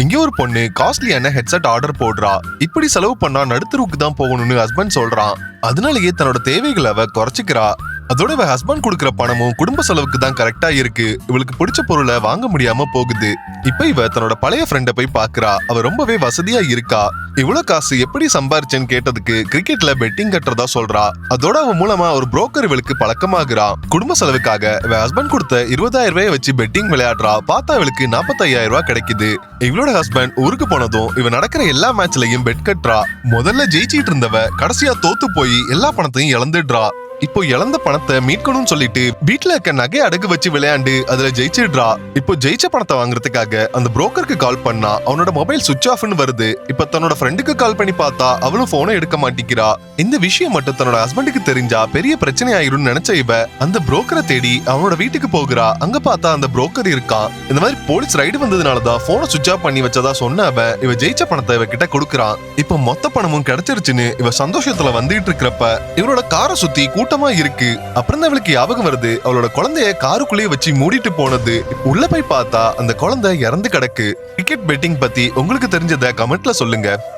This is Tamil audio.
எங்கேயோ ஒரு பொண்ணு காஸ்ட்லியான ஹெட்செட் ஆர்டர் போடுறா. இப்படி செலவு பண்ணா நடுத்தருவுக்கு தான் போகணும்னு ஹஸ்பண்ட் சொல்றான். அதனாலேயே தன்னோட தேவைகளை அவ குறைச்சிக்கிறா. அதோட இவ ஹஸ்பண்ட் கொடுக்குற பணமும் குடும்ப செலவுக்கு தான் கரெக்டா இருக்கு. இவளுக்கு பிடிச்ச பொருளை வாங்க முடியாம போகுது. இப்ப இவ தன்னோட பழைய ஃப்ரெண்ட போய் பாக்குறா. அவ ரொம்பவே வசதியா இருக்கா. இவ்வளவு காசு எப்படி சம்பாரிச்சேன்னு கேட்டதுக்கு கிரிக்கெட்ல பெட்டிங் கட்டுறதா சொல்றா. அதோட அவ மூலமா ஒரு புரோக்கர் இவளுக்கு பழக்கமாகுறா. குடும்ப செலவுக்காக இவ ஹஸ்பண்ட் கொடுத்த இருபதாயிரம் ரூபாய் வச்சு பெட்டிங் விளையாடுறா. பார்த்தா இவளுக்கு நாற்பத்தையாயிரம் ரூபாய் கிடைக்குது. இவளோட ஹஸ்பண்ட் ஊருக்கு போனதும் இவ நடக்கிற எல்லா மேட்ச்லயும் பெட் கட்டுறா. முதல்ல ஜெயிச்சிட்டு இருந்தவ கடைசியா தோத்து போய் எல்லா பணத்தையும் இழந்துடுறா. இப்போ இழந்த பணத்தை மீட்கணும்னு சொல்லிட்டு வீட்ல இருக்க நகை அடகு வச்சு விளையாண்டு அதுல ஜெயிச்சிடுறா. இப்போ ஜெயிச்ச பணத்தை வாங்குறதுக்காக அந்த புரோக்கருக்கு கால் பண்ணா அவனோட மொபைல் சுவிட்ச் ஆஃப்னு வருது. இப்ப தன்னோட ஃப்ரெண்டுக்கு கால் பண்ணி பார்த்தா அவளும் போனை எடுக்க மாட்டேங்கிறா. இந்த விஷயம் மட்டும் தன்னோட ஹஸ்பண்டுக்கு தெரிஞ்சா பெரிய பிரச்சனை ஆயிரும்னு நினைச்ச இவ அந்த புரோக்கரை தேடி அவனோட வீட்டுக்கு போகிறா. அங்க பார்த்தா அந்த புரோக்கர் இருக்கான் இந்த மாதிரி போலீஸ் ரைடு வந்ததுனாலதான் போனை சுவிட்ச் ஆஃப் பண்ணி வச்சதா சொன்ன அவ இவ ஜெயிச்ச பணத்தை இவ கிட்ட கொடுக்கறான் இப்ப மொத்த பணமும் கிடைச்சிருச்சுன்னு இவ சந்தோஷத்துல வந்துட்டு இருக்கிறப்ப இவரோட காரை சுத்தி கூட்டமா இருக்கு. அப்புறம் தான் அவளுக்கு ஞாபகம் வருது. அவளோட குழந்தைய காருக்குள்ளேயே வச்சு மூடிட்டு போனது. உள்ள போய் பார்த்தா அந்த குழந்தை இறந்து கிடக்கு. கிரிக்கெட் பெட்டிங் பத்தி உங்களுக்கு தெரிஞ்சதை கமெண்ட்ல சொல்லுங்க.